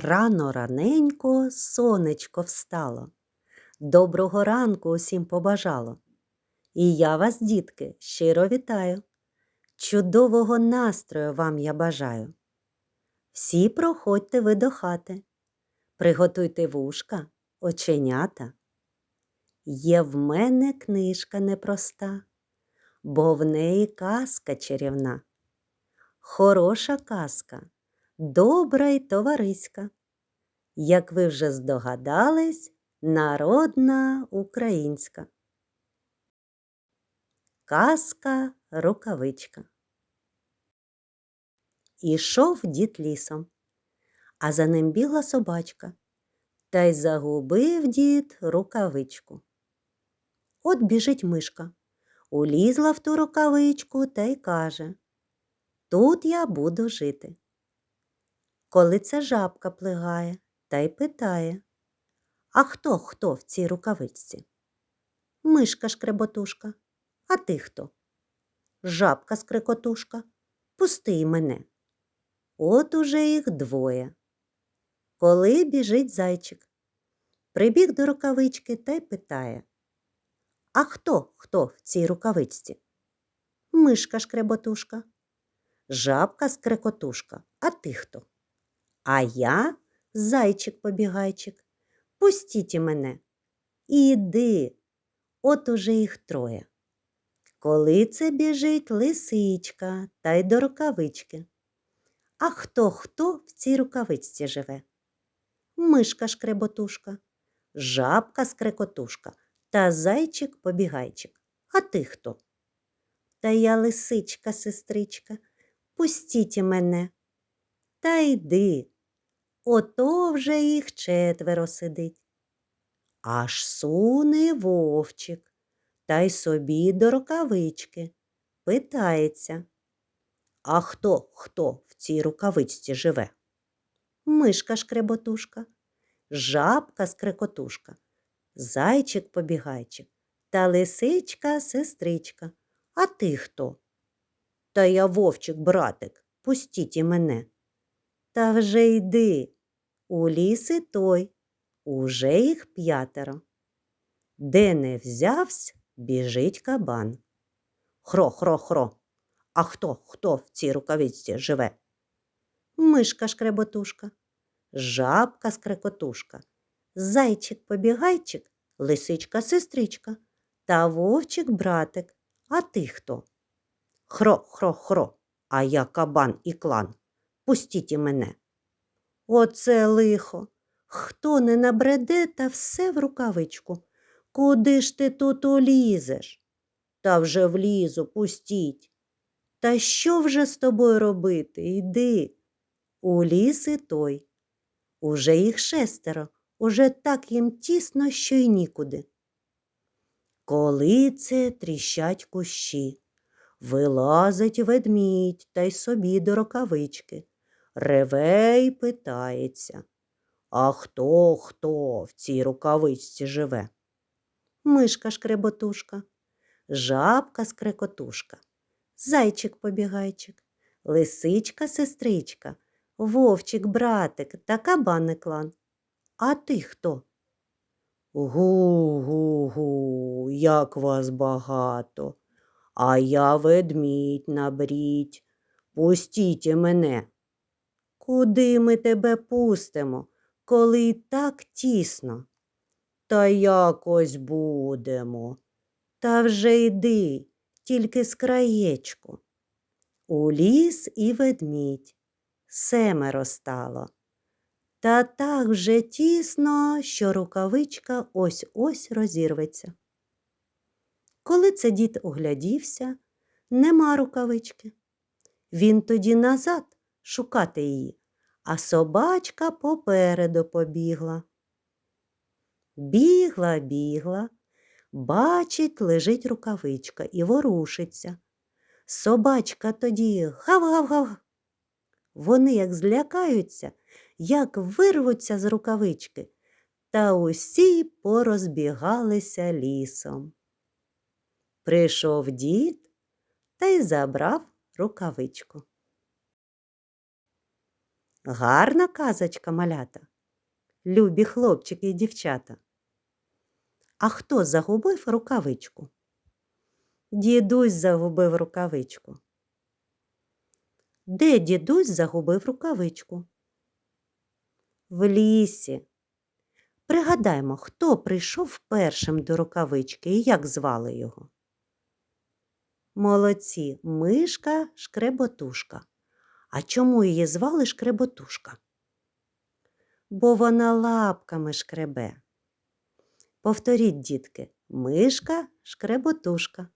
Рано раненько сонечко встало. Доброго ранку усім побажало. І я вас, дітки, щиро вітаю. Чудового настрою вам я бажаю. Всі проходьте ви до хати, приготуйте вушка, оченята. Є в мене книжка непроста, бо в неї казка чарівна. Хороша казка, добра й товариська. Як ви вже здогадались, народна українська. Казка рукавичка. Ішов дід лісом, а за ним бігла собачка, та й загубив дід рукавичку. От біжить мишка, улізла в ту рукавичку та й каже Тут я буду жити. Коли це жабка плигає та й питає А хто хто в цій рукавичці? Мишка шкреботушка. А ти хто? Жабка скрикотушка. Пусти й мене. От уже їх двоє. Коли біжить зайчик, прибіг до рукавички та й питає А хто хто в цій рукавичці? Мишка шкреботушка. Жабка скрикотушка. А ти хто? А я зайчик побігайчик. Пустіть мене. Іди, от уже їх троє. Коли це біжить лисичка та й до рукавички. А хто хто в цій рукавичці живе? Мишка шкреботушка, жабка скрекотушка та зайчик побігайчик. А ти хто? Та я лисичка, сестричка, пустіть мене. Та йди, ото вже їх четверо сидить. Аж суне вовчик та й собі до рукавички. Питається. А хто хто в цій рукавичці живе? Мишка шкреботушка, жабка скрекотушка, зайчик побігайчик та лисичка сестричка. А ти хто? Та я вовчик, братик, пустіть і мене. Та вже йди. У ліс і той, уже їх п'ятеро. Де не взявсь, біжить кабан. Хро, хро, хро. А хто, хто в цій рукавичці живе? Мишка шкреботушка, жабка скрекотушка, зайчик побігайчик, лисичка сестричка та вовчик братик. А ти хто? Хро, хро, хро, а я кабан і клан. Пустіть і мене. Оце лихо. Хто не набреде, та все в рукавичку. Куди ж ти тут улізеш? Та вже влізу, пустіть. Та що вже з тобою робити? Йди. У ліс і той. Уже їх шестеро, уже так їм тісно, що й нікуди. Коли це тріщать кущі, вилазить ведмідь та й собі до рукавички, реве й питається. А хто хто в цій рукавичці живе? Мишка шкреботушка, жабка скрекотушка, зайчик побігайчик, лисичка сестричка, вовчик братик та кабани клан. А ти хто? Гу-гу-гу, як вас багато, а я ведмідь набріть. Пустіть мене. Куди ми тебе пустимо, коли й так тісно? Та якось будемо. Та вже йди, тільки з краєчку. У ліс і ведмідь семеро стало. Та так вже тісно, що рукавичка ось ось розірветься. Коли це дід оглядівся, нема рукавички. Він тоді назад шукати її, а собачка попереду побігла. Бігла, бігла, бачить, лежить рукавичка і ворушиться. Собачка тоді гав-гав-гав. Вони як злякаються, як вирвуться з рукавички, та усі порозбігалися лісом. Прийшов дід та й забрав рукавичку. Гарна казочка малята, любі хлопчики і дівчата. А хто загубив рукавичку? Дідусь загубив рукавичку. Де дідусь загубив рукавичку? В лісі. Пригадаймо, хто прийшов першим до рукавички і як звали його? Молодці, мишка шкреботушка. А чому її звали шкреботушка? Бо вона лапками шкребе. Повторіть, дітки, мишка шкреботушка.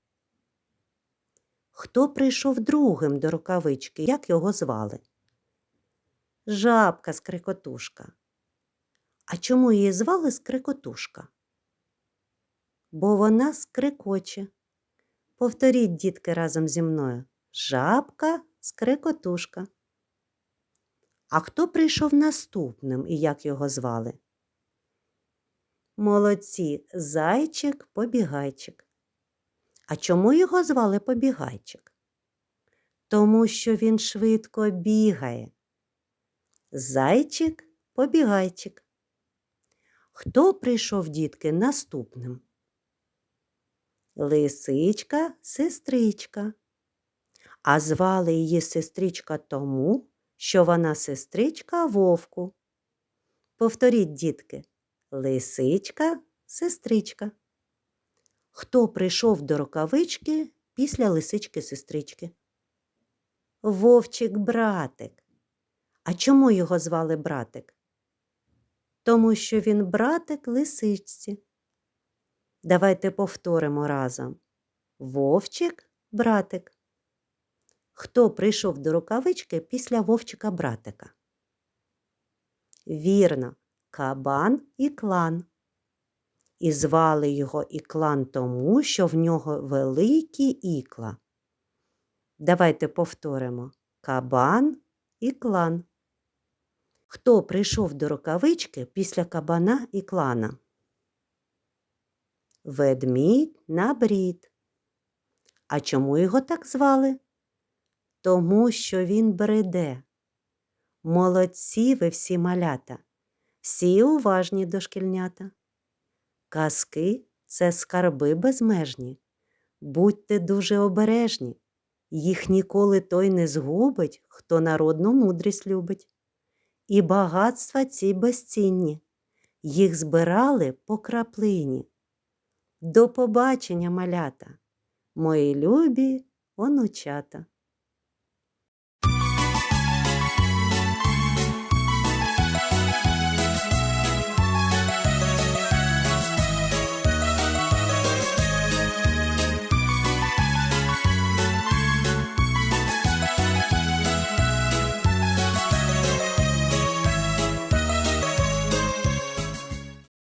Хто прийшов другим до рукавички, як його звали? Жабка скрикотушка. А чому її звали скрикотушка? Бо вона скрикоче. Повторіть, дітки, разом зі мною. Жабка скрикотушка. А хто прийшов наступним і як його звали? Молодці, зайчик побігайчик. А чому його звали побігайчик? Тому що він швидко бігає. Зайчик побігайчик. Хто прийшов, дітки, наступним? Лисичка сестричка. А звали її сестричка тому, що вона сестричка вовку. Повторіть, дітки, лисичка сестричка. Хто прийшов до рукавички після лисички сестрички? Вовчик братик. А чому його звали братик? Тому що він братик лисичці. Давайте повторимо разом. Вовчик братик. Хто прийшов до рукавички після вовчика братика? Вірно, кабан і клан. І звали його іклан тому, що в нього великі ікла. Давайте повторимо кабан і клан. Хто прийшов до рукавички після кабана і клана? Ведмідь на брід. А чому його так звали? Тому що він бреде. Молодці ви всі малята, всі уважні дошкільнята. Казки це скарби безмежні. Будьте дуже обережні, їх ніколи той не згубить, хто народну мудрість любить. І багатства ці безцінні, їх збирали по краплині. До побачення, малята, мої любі онучата.